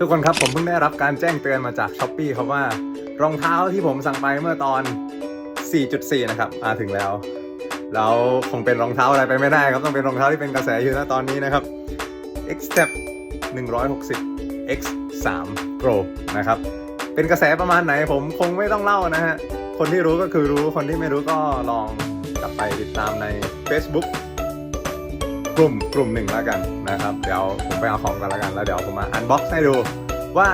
ทุกคนครับผมเพิ่งได้รับการแจ้งเตือนมาจากช้อปปีครับว่ารองเท้าที่ผมสั่งไปเมื่อตอน 4.4 นะครับมาถึงแล้ว แล้วคงเป็นรองเท้าอะไรไปไม่ได้ครับต้องเป็นรองเท้าที่เป็นกระแสอยู่นะตอนนี้นะครับ X Step 160 X 3 Pro นะครับ เป็นกระแสประมาณไหนผมคงไม่ต้องเล่านะฮะ คนที่รู้ก็คือรู้ คนที่ไม่รู้ก็ลองกลับไปติดตามใน Facebook กลุ่มกลุ่มหนึ่งแล้วกันนะครับ เดี๋ยวผมไปเอาของกันแล้วกัน แล้วเดี๋ยวผมมาอันบ็อกซ์ให้ดูว่า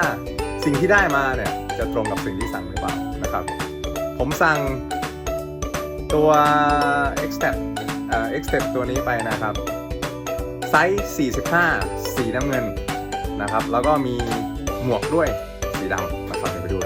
สิ่งที่ได้มาเนี่ยจะตรงกับสิ่งที่สั่งหรือเปล่านะครับ ผมสั่งตัว X t e p เอ่อ X t e p ตัวนี้ไปนะครับไซส์ 45 สีน้ำเงินนะครับ แล้วก็มีหมวกด้วยสีดำนะครับเดี๋ยวไปดู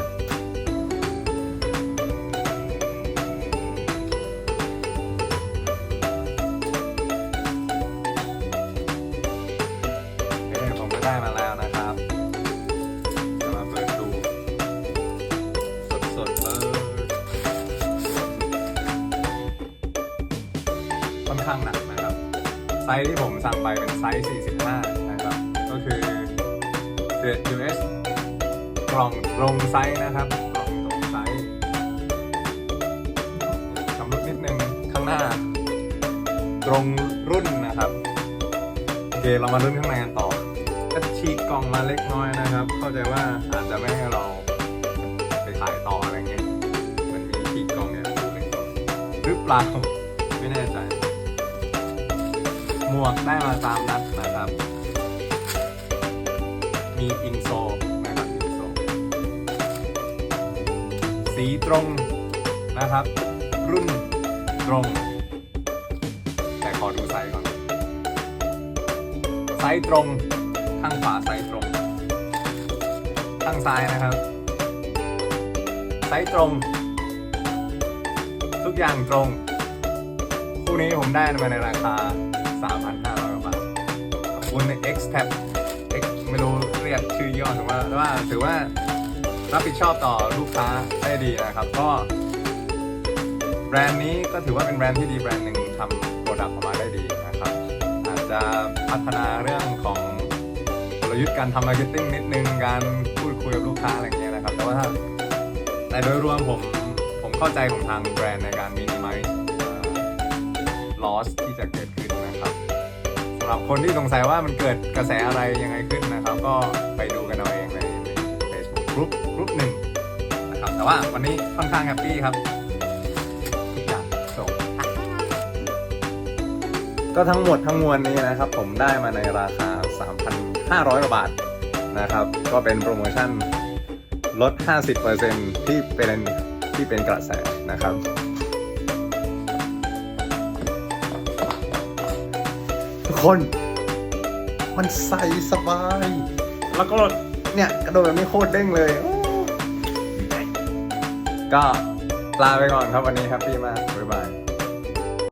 ค่อนข้างหนักนะครับ ไซส์ที่ผมสั่งไปเป็นไซส์ 45 นะครับ ก็คือเกรด US กล่องตรงไซส์นะครับ กล่องตรงไซส์ชำรุดนิดนึงข้างหน้า ตรงรุ่นนะครับโอเคเรามาลุ้นข้างในกันต่อก็ฉีกกล่องมาเล็กน้อยนะครับ เข้าใจว่าอาจจะไม่ให้เราไปขายต่ออะไรเงี้ยมันมีฉีกกล่องเนี่ยดูเล็กน้อยหรือเปล่าไม่แน่ใจ วกได้มาตามนัดนะครับ มีอินโซนะครับอินโซสีตรงนะครับ รุ่นตรง แต่ขอดูไซส์ก่อนไซส์ตรงข้างขวาไซส์ตรง ข้างซ้ายนะครับ ไซส์ตรง ทุกอย่างตรงคู่นี้ผมได้มาในราคา 3,500กว่าบาทขอบคุณ X Tab X ไม่รู้เรียกชื่อย่อถือว่าแต่ว่าถือว่ารับผิดชอบต่อลูกค้าได้ดีนะครับ ก็แบรนด์นี้ก็ถือว่าเป็นแบรนด์ที่ดีแบรนด์หนึ่งทำโปรดักต์ออกมาได้ดีนะครับ อาจจะพัฒนาเรื่องของกลยุทธ์การทำมาร์เก็ตติ้งนิดนึงการพูดคุยกับลูกค้าอะไรเงี้ยนะครับ แต่ว่าถ้าแต่โดยรวมผมผมเข้าใจของทางแบรนด์ในการมินิมัล loss ที่จะเกิดำหรับคนที่สงสัยว่ามันเกิดกระแสอะไรยังไงขึ้นนะครับ ก็ไปดูกันเอาเองในใน Facebook กรุ๊ปกรุ๊ปหนึ่งนะครับแต่ว่าวันนี้ค่อนข้างแฮปปี้ครับทุกอย่างจบก็ทั้งหมดทั้งมวลนี้นะครับ ผมได้มาในราคา 3,500กว่าบาทนะครับ ก็เป็นโปรโมชั่นลด 50%ที่เป็นที่เป็นกระแสนะครับ ทุกคน มันใสสบาย แล้วก็เนี่ยกระโดดแบบนี้โคตรเด้งเลย ก็ลาไปก่อนครับวันนี้แฮปปี้มากบ๊ายบาย